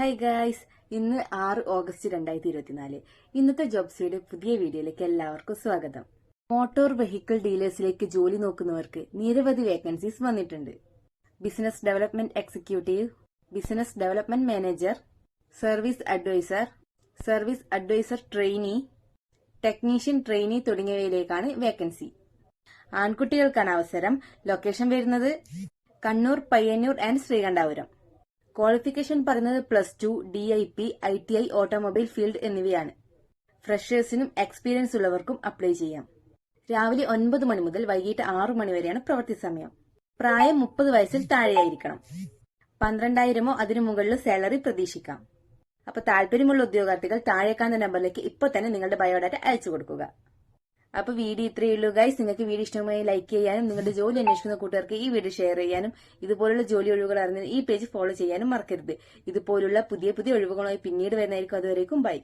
Hi guys ഇന്ന് ആറ് August രണ്ടായിരത്തി ഇരുപത്തിനാല് ഇന്നത്തെ ജോബ്സിയുടെ പുതിയ വീഡിയോയിലേക്ക് എല്ലാവർക്കും സ്വാഗതം. മോട്ടോർ വെഹിക്കിൾ ഡീലേഴ്സിലേക്ക് ജോലി നോക്കുന്നവർക്ക് നിരവധി വേക്കൻസീസ് വന്നിട്ടുണ്ട്. Business development executive business development manager service advisor service advisor trainee technician trainee തുടങ്ങിയവയിലേക്കാണ് vacancy ആൺകുട്ടികൾക്കാണ് അവസരം. ലൊക്കേഷൻ വരുന്നത് കണ്ണൂർ പയ്യന്നൂർ ആൻഡ് ശ്രീകണ്ഠാപുരം. ക്വാളിഫിക്കേഷൻ പറയുന്നത് plus two D I P I T I automobile field എന്നിവയാണ്. ഫ്രഷേഴ്സിനും എക്സ്പീരിയൻസ് ഉള്ളവർക്കും അപ്ലൈ ചെയ്യാം. രാവിലെ ഒൻപത് മണി മുതൽ വൈകിട്ട് ആറു മണി വരെയാണ് പ്രവൃത്തി സമയം. പ്രായം മുപ്പത് വയസ്സിൽ താഴെയായിരിക്കണം. പന്ത്രണ്ടായിരമോ അതിനു മുകളിൽ സാലറി പ്രതീക്ഷിക്കാം. അപ്പൊ താല്പര്യമുള്ള ഉദ്യോഗാർത്ഥികൾ താഴേക്കാന്ന നമ്പറിലേക്ക് ഇപ്പോൾ തന്നെ നിങ്ങളുടെ ബയോഡാറ്റ അയച്ചു കൊടുക്കുക. അപ്പൊ വീഡിയോ ഇത്രയേ ഉള്ളൂ. ഗൈസ് നിങ്ങൾക്ക് വീഡിയോ ഇഷ്ടമായി ലൈക്ക് ചെയ്യാനും നിങ്ങളുടെ ജോലി അന്വേഷിക്കുന്ന കൂട്ടുകാർക്ക് ഈ വീഡിയോ ഷെയർ ചെയ്യാനും ഇതുപോലുള്ള ജോലി ഒഴിവുകൾ അറിഞ്ഞ് ഈ പേജ് ഫോളോ ചെയ്യാനും മറക്കരുത്. ഇതുപോലുള്ള പുതിയ പുതിയ ഒഴിവുകളായി പിന്നീട് വരുന്നതായിരിക്കും. അതുവരേക്കും ബൈ